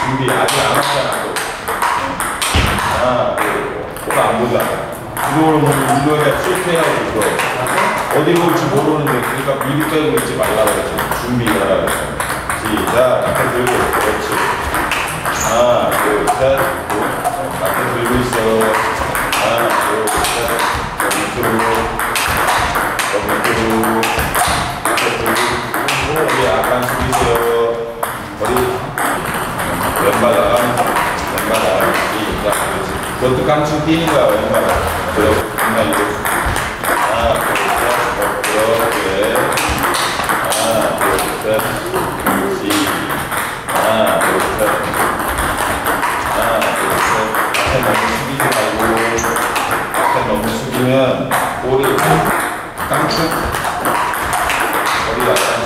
준비 아직 안 왔잖아. 하나, 둘, 오빠 안 보자. 이거로 보면 운동이가 실패하고 있어. 어디 볼지 모르는데, 그러니까 미리 빼고 있지 말라 그랬지. 준비하라 그랬지. 시작. 앞에 들고, 그렇지. 하나, 둘, 셋. 그것도 깡충 뛰니까 왼발 그렇게 날리고 하나 둘셋 하나 둘셋 시 하나 둘셋 하나 둘셋 앞에 너무 숙이지 말고 앞에 너무 숙이면 볼이 깡충 머리가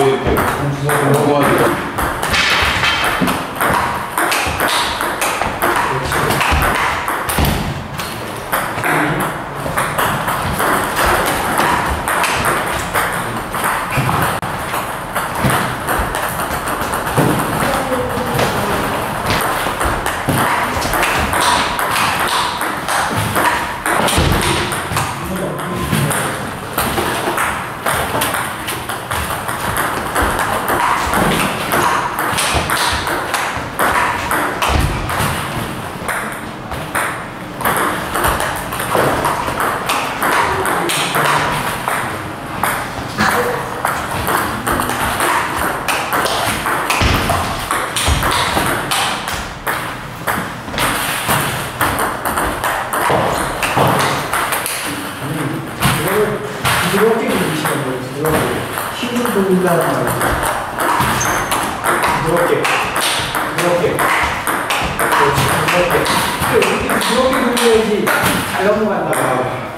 갑자기 왜 이렇게 공부하지? 부드럽게 누르시는 거예요. 부드럽게. 힘을 돌린다는 말이죠. 부드럽게. 부드럽게. 그렇지, 부드럽게. 이렇게 부드럽게 눌러야지 잘 넘어간다.